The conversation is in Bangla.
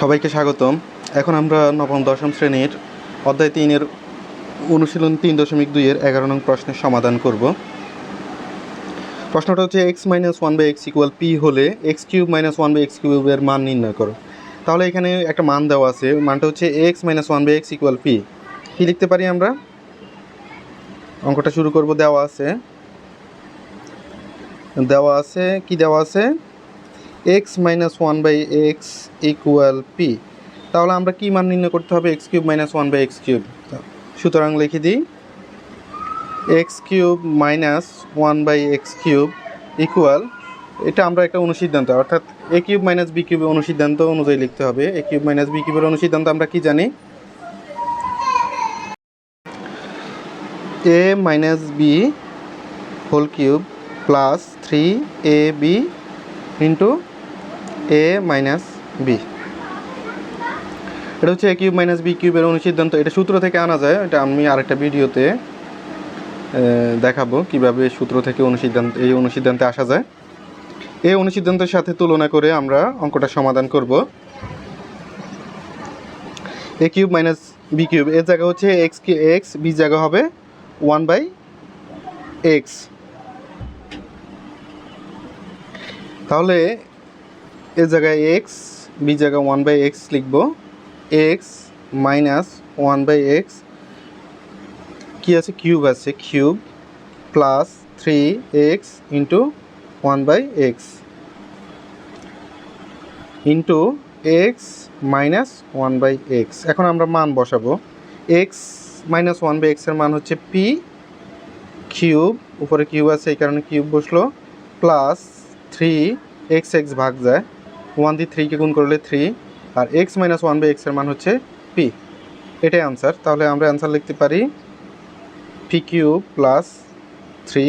সবাইকে স্বাগতম। এখন আমরা নবম, দশম শ্রেণির অধ্যায় তিনের অনুশীলন তিন দশমিক দুইয়ের এগারো নং প্রশ্নের সমাধান করব। প্রশ্নটা হচ্ছে X minus one by X equal P হলে X cube minus one by X কিউবের মান নির্ণয় করো। তাহলে এখানে একটা মান দেওয়া আছে, মানটা হচ্ছে X minus one by X equal P কী লিখতে পারি আমরা? অঙ্কটা শুরু করব, দেওয়া আছে। দেওয়া আছে, কি দেওয়া আছে? X minus one by X equal P তাহলে আমরা কি মান নির্ণয় করতে হবে? X cube minus one by X cube সুতরাং লিখে দিই X cube minus one by X cube equal এটা আমরা একটা অনুসিদ্ধান্ত, অর্থাৎ A cube minus B cube অনুসিদ্ধান্ত অনুযায়ী লিখতে হবে। এ কিউব মাইনাস বি কিউবের অনুসিদ্ধান্ত আমরা কি জানি? A minus B whole cube plus three A B into A minus B এটা হচ্ছে এ কিউব মাইনাস বি কিউবের অনুসিদ্ধান্ত। এটা সূত্র থেকে আনা যায়। এটা আমি আরেকটা ভিডিওতে দেখাবো কীভাবে সূত্র থেকে অনুসিদ্ধান্ত, এই অনুসিদ্ধান্তে আসা যায়। এই অনুসিদ্ধান্তের সাথে তুলনা করে আমরা অঙ্কটা সমাধান করব। A cube minus B cube এর জায়গা হচ্ছে এক্স কি এক্স বি জায়গা হবে ওয়ান বাই এক্স তাহলে এ জায়গায় এক্স বি জায়গায় ওয়ান বাই এক্স লিখব। X minus one by X কী আছে? কিউব আছে cube plus three X into one by X into X minus one by X এখন আমরা মান বসাবো। এক্স মাইনাস ওয়ান বাই এক্সের মান হচ্ছে পি কিউব উপরে কিউব আছে, এই কারণে কিউব বসল প্লাস থ্রি এক্স এক্স ভাগ যায়। ওয়ান দিয়ে থ্রিকে গুণ করলে থ্রি আর এক্স মাইনাস ওয়ান বাই এক্সের মান হচ্ছে পি এটাই আনসার তাহলে আমরা অ্যান্সার লিখতে পারি পি কিউ প্লাস থ্রি